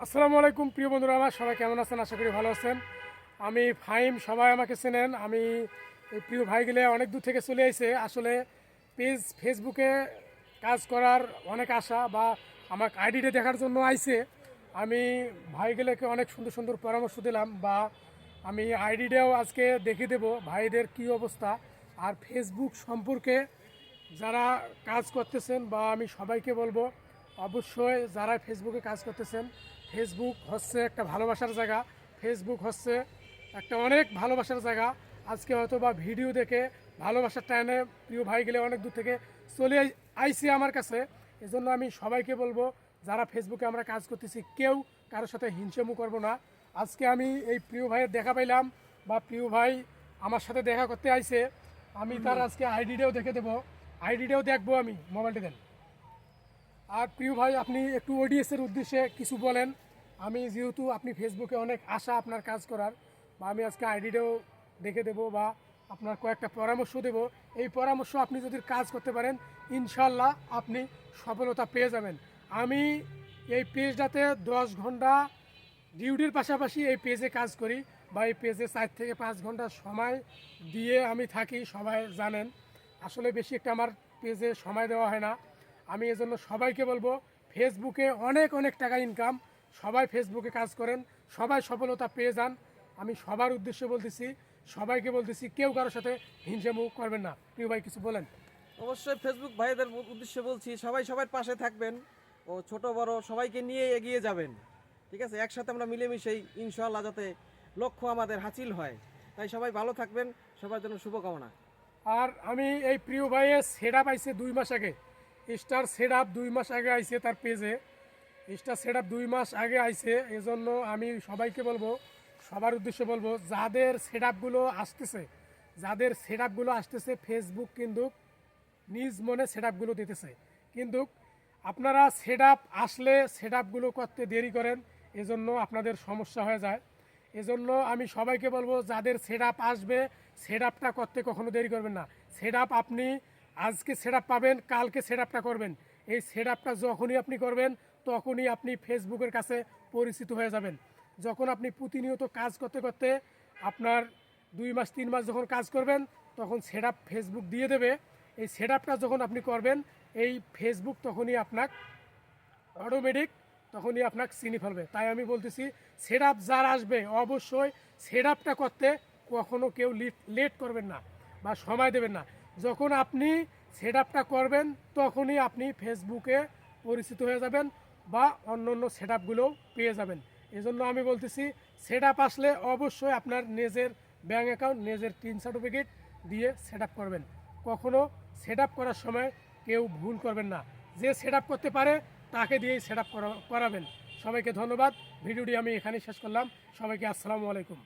আসসালামু আলাইকুম, প্রিয় বন্ধুরা, আমার সবাই কেমন আছেন? আশা করি ভালো আছেন। আমি ফাইম সবাই আমাকে চেনেন। আমি প্রিয় ভাইগুলো অনেক দূর থেকে চলে এসে আসলে পেজ ফেসবুকে কাজ করার অনেক আশা বা আমার আইডিটা দেখার জন্য আইছে। আমি ভাইগুলোকে অনেক সুন্দর সুন্দর পরামর্শ দিলাম বা আমি আইডিটাও আজকে দেখিয়ে দেব ভাইদের কি অবস্থা আর ফেসবুক সম্পর্কে যারা কাজ করতেছেন বা আমি সবাইকে বলব অবশ্যই যারা ফেসবুকে কাজ করতেছেন ফেসবুক হচ্ছে একটা ভালোবাসার জায়গা। ফেসবুক হচ্ছে একটা অনেক ভালোবাসার জায়গা। আজকে হয়তো বা ভিডিও দেখে ভালোবাসার টাইমে প্রিয় ভাই গেলে অনেক দূর থেকে চলে আই- আইসি আমার কাছে। এজন্য আমি সবাইকে বলব যারা ফেসবুকে আমরা কাজ করতেছি কেউ কারোর সাথে হিংসেমু করব না। আজকে আমি এই প্রিয় ভাইয়ের দেখা পাইলাম বা প্রিয় ভাই আমার সাথে দেখা করতে আইছে। আমি তার আজকে আইডিটাও দেখে দেবো। আইডিটাও দেখব আমি। মোবাইলটা দেন। আর প্রিয় ভাই, আপনি একটু ওডিএস এর উদ্দেশ্যে কিছু বলেন। আমি যেহেতু আপনি ফেসবুকে অনেক আশা আপনার কাজ করার, বা আমি আজকে আইডিটাও দেখে দেবো বা আপনার কয়েকটা পরামর্শ দেব। এই পরামর্শ আপনি যদি কাজ করতে পারেন ইনশাল্লাহ আপনি সফলতা পেয়ে যাবেন। আমি এই পেজটাতে দশ ঘণ্টা ডিউটির পাশাপাশি এই পেজে কাজ করি বা এই পেজে চার থেকে পাঁচ ঘণ্টা সময় দিয়ে আমি থাকি, সবাই জানেন। আসলে বেশি একটা আমার পেজে সময় দেওয়া হয় না। আমি এজন্য সবাইকে বলব ফেসবুকে অনেক অনেক টাকা ইনকাম সবাই ফেসবুকে কাজ করেন সবাই সফলতা পেয়ে যান। আমি সবার উদ্দেশ্যে বলতেছি সবাইকে বলতেছি কেউ কারোর সাথে হিংসামুখ করবেন না। প্রিয় ভাই কিছু বলেন। অবশ্যই ফেসবুক ভাইদের উদ্দেশ্যে বলছি সবাই সবার পাশে থাকবেন ও ছোট বড় সবাইকে নিয়ে এগিয়ে যাবেন। ঠিক আছে? একসাথে আমরা মিলেমিশেই ইনশাআল্লাহ যাতে লক্ষ্য আমাদের হাসিল হয়। তাই সবাই ভালো থাকবেন। সবার জন্য শুভকামনা। আর আমি এই প্রিয় ভাইয়ের সেট পাইছে দুই মাস আগে। স্টার সেট আপ দুই মাস আগে আইছে তার পেজে। স্টার সেট আপ দুই মাস আগে আইছে, এজন্য আমি সবাইকে বলব, সবার উদ্দেশ্যে বলব, যাদের সেট আপগুলো আসতেছে, যাদের সেট আপগুলো আসতেছে ফেসবুক কিন্তু নিজ মনে সেট আপগুলো দিতেছে। কিন্তু আপনারা সেট আপ আসলে সেট আপগুলো করতে দেরি করেন, এজন্য আপনাদের সমস্যা হয়ে যায়। এজন্য আমি সবাইকে বলব, যাদের সেট আপ আসবে সেট আপটা করতে কখনো দেরি করবেন না। সেট আপ আপনি আজকে সেট পাবেন, কালকে সেট করবেন। এই সেট যখনই আপনি করবেন, তখনই আপনি ফেসবুকের কাছে পরিচিত হয়ে যাবেন। যখন আপনি প্রতিনিয়ত কাজ করতে করতে আপনার দুই মাস, তিন মাস যখন কাজ করবেন, তখন সেট ফেসবুক দিয়ে দেবে। এই সেট যখন আপনি করবেন, এই ফেসবুক তখনই আপনার অটোমেটিক তখনই আপনাকে চিনি ফেলবে। তাই আমি বলতেছি সেট যার আসবে, অবশ্যই সেট করতে কখনো কেউ লেট করবেন না বা সময় দেবেন না। যখন আপনি সেট আপটা করবেন, তখনই আপনি ফেসবুকে পরিচিত হয়ে যাবেন বা অন্য অন্য সেট পেয়ে যাবেন। এজন্য আমি বলতেছি সেট আসলে অবশ্যই আপনার নিজের ব্যাঙ্ক অ্যাকাউন্ট নিজের টিন সার্টিফিকেট দিয়ে সেট করবেন। কখনো সেট করার সময় কেউ ভুল করবেন না। যে সেট করতে পারে, তাকে দিয়েই সেট করাবেন। সবাইকে ধন্যবাদ। ভিডিওটি আমি এখানেই শেষ করলাম। সবাইকে আসসালামু আলাইকুম।